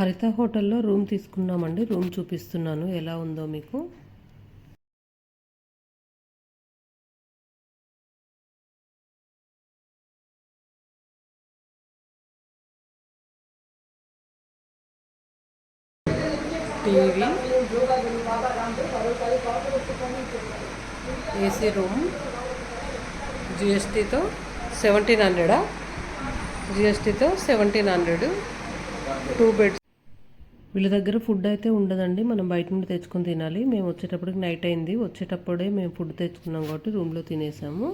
హరిత హోటల్లో రూమ్ తీసుకున్నామండి. రూమ్ చూపిస్తున్నాను. ఎలా ఉందో మీకు. టీవీ ఏసీ రూమ్ జిఎస్టీతో సెవెంటీన్ హండ్రెడా? జిఎస్టీతో సెవెంటీన్ హండ్రెడ్. టూ బెడ్స్ వీళ్ళ దగ్గర ఫుడ్ అయితే ఉండదండి. మనం బయట నుండి తెచ్చుకొని తినాలి. మేము వచ్చేటప్పటికి నైట్ అయింది. వచ్చేటప్పుడే మేము ఫుడ్ తెచ్చుకున్నాం కాబట్టి రూమ్లో తినేసాము.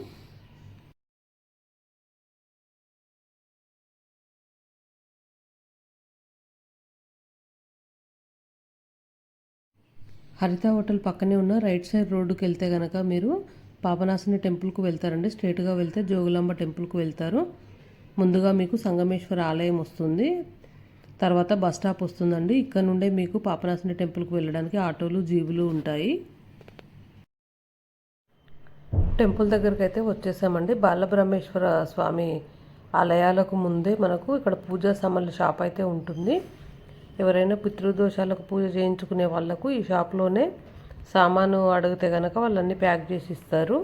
హరిత హోటల్ పక్కనే ఉన్న రైట్ సైడ్ రోడ్డుకి వెళ్తే కనుక మీరు పాపనాశిని టెంపుల్కు వెళ్తారండి. స్ట్రేట్గా వెళ్తే జోగులాంబ టెంపుల్కు వెళ్తారు. ముందుగా మీకు సంగమేశ్వర ఆలయం వస్తుంది. తర్వాత బస్ స్టాప్ వస్తుందండి. ఇక్కడ నుండే మీకు పాపనాశిని టెంపుల్కి వెళ్ళడానికి ఆటోలు జీబులు ఉంటాయి. టెంపుల్ దగ్గరికి అయితే వచ్చేసామండి. బాలబ్రహ్మేశ్వర స్వామి ఆలయాలకు ముందే మనకు ఇక్కడ పూజా సామాన్ల షాప్ అయితే ఉంటుంది. ఎవరైనా పితృదోషాలకు పూజ చేయించుకునే వాళ్ళకు ఈ షాప్లోనే సామాను అడిగితే కనుక వాళ్ళన్నీ ప్యాక్ చేసి ఇస్తారు.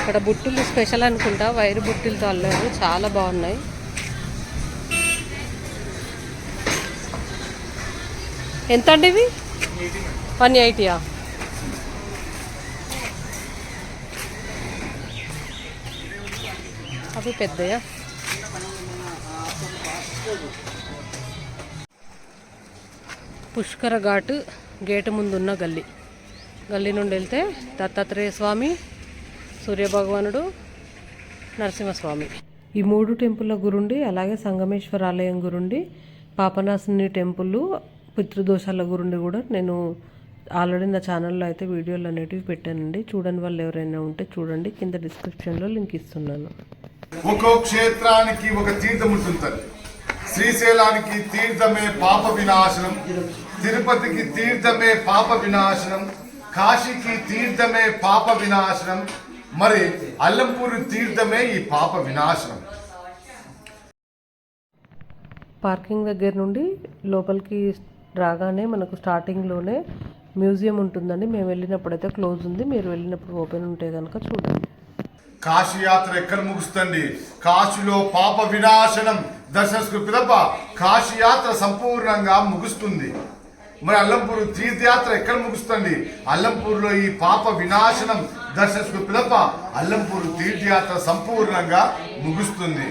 ఇక్కడ బుట్టులు స్పెషల్ అనుకుంటా. వైరు బుట్టులతో అల్లారు. చాలా బాగున్నాయి. ఎంత అండి ఇవి? వన్ ఎయిటీయా? అవి పెద్దయా? పుష్కర ఘాట్ గేటు ముందున్న గల్లీ. గల్లీ నుండి వెళ్తే దత్తాత్రేయ స్వామి సూర్యభగవానుడు నరసింహస్వామి. ఈ మూడు టెంపుల్ల గురుండి అలాగే సంగమేశ్వర ఆలయం గురుండి పాపనాశిని టెంపుల్ పితృదోషాల గురుండి కూడా నేను ఆల్రెడీ నా ఛానల్లో అయితే వీడియోలు అనేటివి పెట్టానండి. చూడని వాళ్ళు ఎవరైనా ఉంటే చూడండి. కింద డిస్క్రిప్షన్లో లింక్ ఇస్తున్నాను. ఒక్కో క్షేత్రానికి ఒక తీర్థం ఉంటుంది శ్రీశైలానికి తీర్థమే పాప వినాశనం తిరుపతికి తీర్థమే పాప వినాశనం కాశీకి తీర్థమే పాప వినాశనం మరి అల్లంపూరి తీర్థమే ఈ పాప వినాశనం. పార్కింగ్ దగ్గర నుండి లోపలికి రాగానే మనకు స్టార్టింగ్లోనే మ్యూజియం ఉంటుందండి. మేము వెళ్ళినప్పుడైతే క్లోజ్ ఉంది. మీరు వెళ్ళినప్పుడు ఓపెన్ ఉంటే కనుక చూడండి. కాశీ యాత్ర ఎక్కడ ముగుస్తుంది? కాశీలో పాప వినాశనం దర్శనకు పిదప కాశీ యాత్ర సంపూర్ణంగా ముగుస్తుంది. మరి అల్లంపూర్ తీర్థయాత్ర ఎక్కడ ముగుస్తుంది? అల్లంపూర్లో ఈ పాప వినాశనం దర్శనకు పిదప అల్లంపూర్ తీర్థయాత్ర సంపూర్ణంగా ముగుస్తుంది.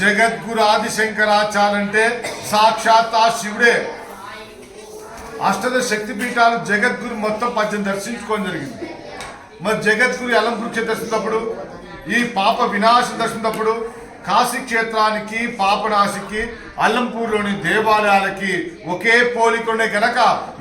జగద్గురు ఆదిశంకరాచార్యంటే సాక్షాత్ ఆ శివుడే. అష్టద శక్తి పీఠాలు జగద్గురు మొత్తం పద్యం దర్శించుకోవడం జరిగింది. మరి జగద్గురు అలంకృత్య దర్శించినప్పుడు ఈ పాప వినాశం దర్శించినప్పుడు కాశీ క్షేత్రానికి పాపనాశికి అల్లంపూర్లోని దేవాలయాలకి ఒకే పోలికొనే గనక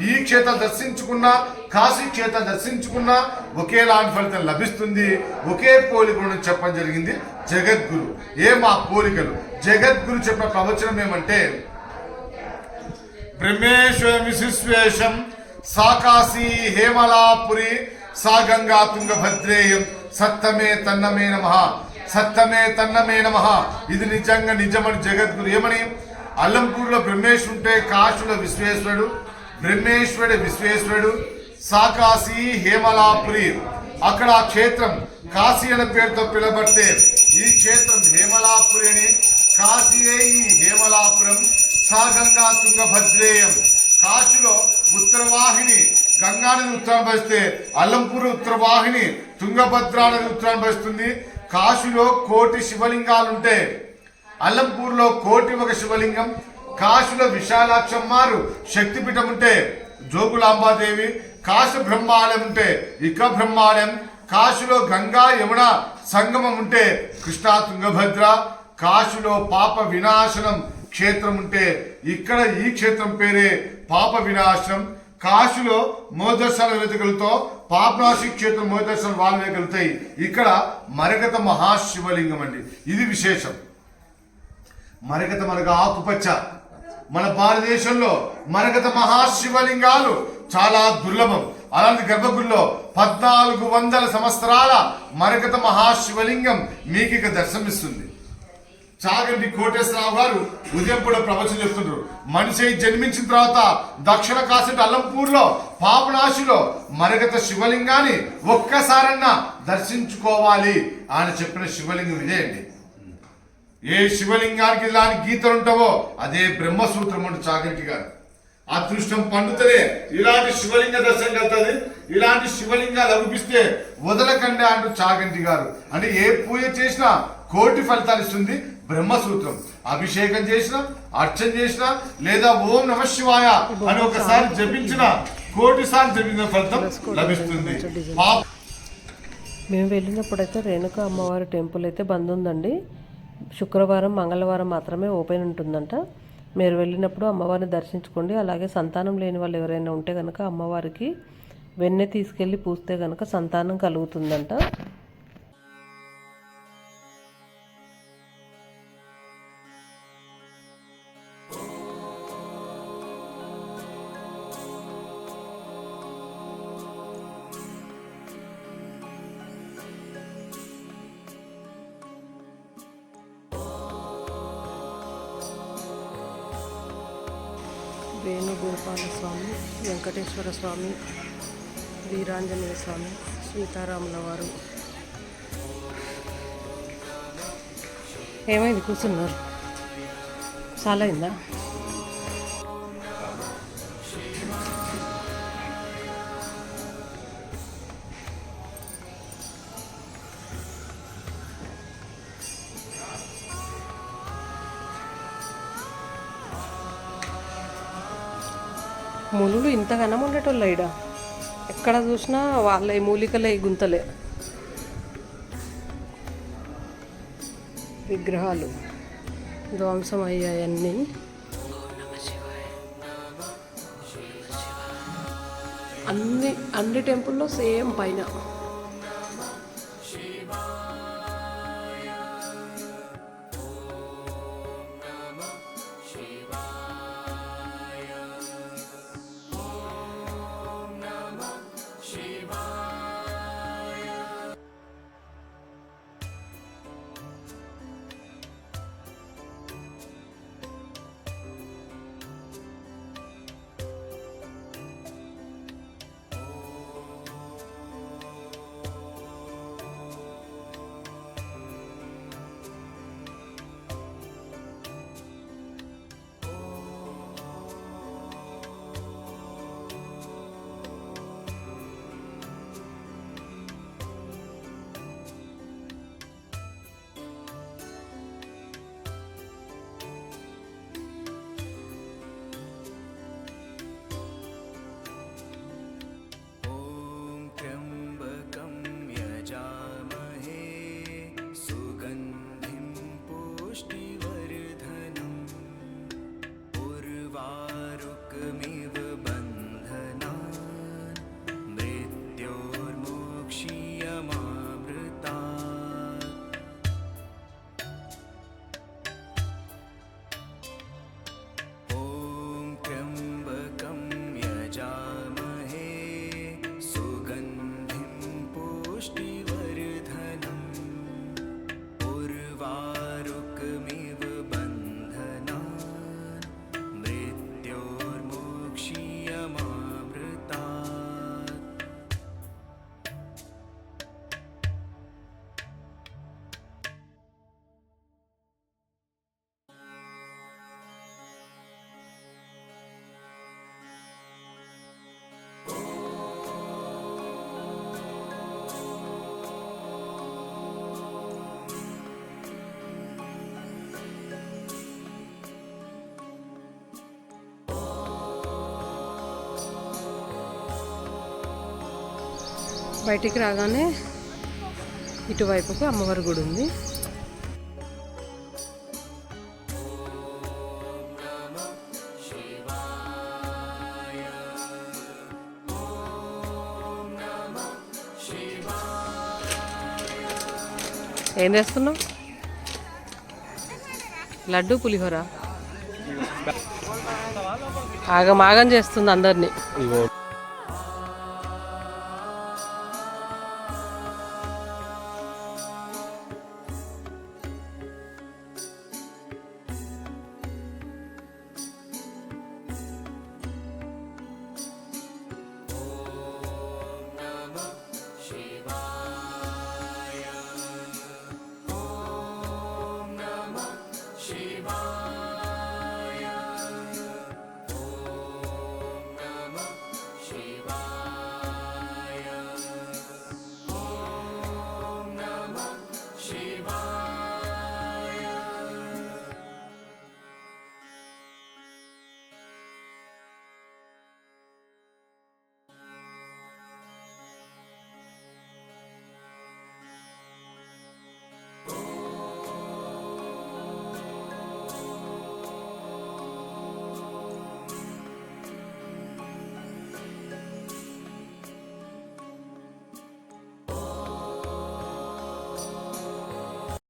ఈ క్షేత్రం దర్శించుకున్నా కాశీ క్షేత్రం దర్శించుకున్నా ఒకేలాంటి ఫలితం లభిస్తుంది. ఒకే పోలికను చెప్పడం జరిగింది జగద్గురు. ఏం ఆ పోలికలు? జగద్గురు చెప్పిన ప్రవచనం ఏమంటే బ్రహ్మేశ్వరం విశిశ్వేశం సాకాశీ హేమలాపురి సాగంగా తుంగభద్రేయం సత్తమే తన్నమే నమ సత్తమే తన్నమే నమ. ఇది నిజంగా నిజమని జగద్గురు ఏమని? అల్లంపూర్లో బ్రహ్మేశ్వరుడు ఉంటే విశ్వేశ్వరుడు బ్రహ్మేశ్వరుడు విశ్వేశ్వరుడు సాకాశి హేమలాపురి. అక్కడ ఆ క్షేత్రం కాశీ అనే పేరుతో పిలబడితే ఈ క్షేత్రం హేమలాపురి అని కాశీయే ఈ హేమలాపురం. సాగంగా శృంగభద్రేయం. తుంగభద్రేయం కాశీలో ఉత్తరవాహిని గంగా నది ఉత్తరాన్ని భరిస్తే అల్లంపూర్ ఉత్తరవాహిని తుంగభద్రా నది ఉత్తరాన్ని భరిస్తుంది కాశీలో కోటి శివలింగాలు ఉంటే అల్లంపూర్లో కోటి ఒక శివలింగం కాశీలో విశాలాక్షమ్మారు శక్తిపీఠం ఉంటే జోగులాంబాదేవి కాశీ బ్రహ్మాలయం ఉంటే ఇక బ్రహ్మాలయం కాశీలో గంగా యమున సంగమం ఉంటే కృష్ణా తుంగభద్ర కాశీలో పాప వినాశనం క్షేత్రం ఉంటే ఇక్కడ ఈ క్షేత్రం పేరే పాప వినాశనం. కాశీలో మోదర్శన వేదికలతో పాపనాశి క్షేత్రం మోదర్శన వాళ్ళు వేదికలుతాయి ఇక్కడ మరగత మహాశివలింగం అండి. ఇది విశేషం. మరగత మనకు ఆకుపచ్చ. మన భారతదేశంలో మరగత మహాశివలింగాలు చాలా దుర్లభం. అలాంటి గర్భగుడిలో పద్నాలుగు వందల సంవత్సరాల మరగత మహాశివలింగం మీకు ఇక దర్శనమిస్తుంది. చాగంటి కోటేశ్వరరావు గారు ఉదయం కూడా ప్రవచనం చెప్తుండ్రు. మనిషి జన్మించిన తర్వాత దక్షిణ కాశీ అల్లంపూర్లో పాపనాశిలో మరగత శివలింగాన్ని ఒక్కసారన్నా దర్శించుకోవాలి ఆయన చెప్పిన శివలింగం ఇదే అండి. ఏ శివలింగానికి ఇలాంటి గీతలు ఉంటావో అదే బ్రహ్మసూత్రం అంటూ చాగంటి గారు. అదృష్టం పండుతనే ఇలాంటి శివలింగ దర్శనం కలుగుతుంది. ఇలాంటి శివలింగాలు అనిపిస్తే వదలకండి అంటూ చాగంటి గారు. అంటే ఏ పూజ చేసినా కోటి ఫలితాలు ఇస్తుంది బ్రహ్మసూత్రం. అభిషేకం చేసిన అర్చన చేసిన లేదా ఓం నమ శివాయ అని ఒకసారి జపించిన కోటి సార్లు జపించిన ఫలితం లభిస్తుంది. పాప మేము వెళ్ళినప్పుడైతే రేణుక అమ్మవారి టెంపుల్ అయితే బంద్ ఉందండి. శుక్రవారం మంగళవారం మాత్రమే ఓపెన్ ఉంటుందంట. మీరు వెళ్ళినప్పుడు అమ్మవారిని దర్శించుకోండి. అలాగే సంతానం లేని వాళ్ళు ఎవరైనా ఉంటే కనుక అమ్మవారికి వెన్నె తీసుకెళ్ళి పూస్తే కనుక సంతానం కలుగుతుందంట. వేణుగోపాల స్వామి వెంకటేశ్వర స్వామి వీరాంజనేయ స్వామి సీతారాముల వారు ఏమైంది? కూర్చున్నారు. చాలా అయిందా? ములులు ఇంతగానం ఉండేటోళ్ళు ఈడ. ఎక్కడ చూసినా వాళ్ళ మూలికలే గుంతలే. విగ్రహాలు. ధ్వంసం అయ్యాయన్నీ. అన్ని అన్ని టెంపుల్లో సేమ్ పైన. బయటికి రాగానే ఇటువైపుకు అమ్మవారి గుడి ఉంది. ఏం చేస్తున్నావు? లడ్డు పులిహోర? ఆగం ఆగం చేస్తుంది అందరినీ.